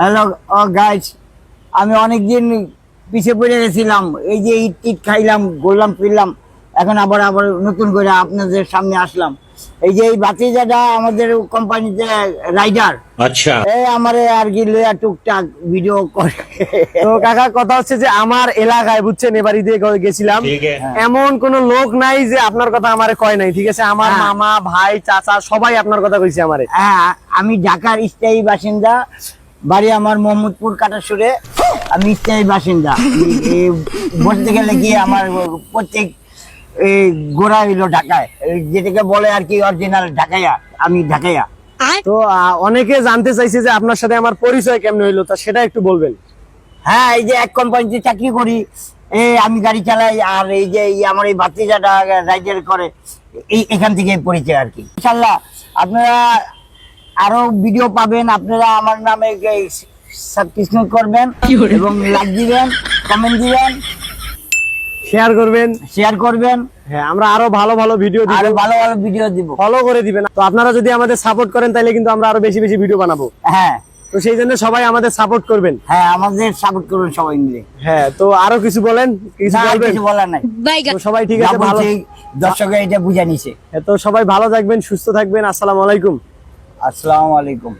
Hello গাছ oh, আমি অনেক দিন পিছিয়ে পড়ে গেছিলাম। এই যে ইট টিট খাইলাম গোলাম ফিরলাম এখন আবার আবার নতুন করে আপনাদের সামনে আসলাম। এই যে এই বাতিজাটা আমাদের কোম্পানিতে রাইডার। আচ্ছা। এই আমার আর কি লোয়া টুকটাক ভিডিও করে। তো কাকা কথা হচ্ছে যে আমার এলাকায় বুঝছেন এবার ঈদে গেছিলাম। হ্যাঁ। এমন কোন লোক নাই যে আপনার কথা আমারে কয় নাই ঠিক আছে? আমার হ্যাঁ। মামা ভাই চাচা সবাই আপনার কথা কইছে আমারে। হ্যাঁ আমি ঢাকার স্থায়ী বাসিন্দা। বাড়ি আমার মোহাম্মদপুর কাটাসুরে। আমি স্থায়ী বাসিন্দা। এই গেলে কি আমার প্রত্যেক এই গোড়া হইল ঢাকায়। যেটাকে বলে আর কি অরিজিনাল ঢাকাইয়া আমি ঢাকাইয়া। তো অনেকে জানতে চাইছে যে আপনার সাথে আমার পরিচয় কেমন হইল তা সেটা একটু বলবেন। হ্যাঁ এই যে এক কোম্পানিতে চাকরি করি এই আমি গাড়ি চালাই আর এই যে এই আমার এই ভাতিজাটা রাইডার করে এই এখান থেকে পরিচয় আর কি। ইনশাল্লাহ আপনারা আরও ভিডিও পাবেন আপনারা আমার নামে সাবস্ক্রিপশন করবেন এবং লাইক দিবেন কমেন্ট দিবেন শেয়ার করবেন। শেয়ার করবেন। হ্যাঁ আমরা আরও ভালো ভালো ভিডিও দিব। আরও ভালো ভালো ভিডিও দিব। ফলো করে দিবেন। তো আপনারা যদি আমাদের সাপোর্ট করেন তাহলে কিন্তু আমরা আরও বেশি বেশি ভিডিও বানাবো। হ্যাঁ। তো সেই জন্য সবাই আমাদের সাপোর্ট করবেন। হ্যাঁ আমাদের সাপোর্ট করুন সবাই মিলে। হ্যাঁ তো আরও কিছু বলেন? কিছু বলবেন? কিছু বলার নাই। তো সবাই ঠিক আছে ভালো দর্শকে এটা বুঝা নিছে। হ্যাঁ, তো সবাই ভালো থাকবেন সুস্থ থাকবেন। আসসালামু আলাইকুম। আসসালামু আলাইকুম।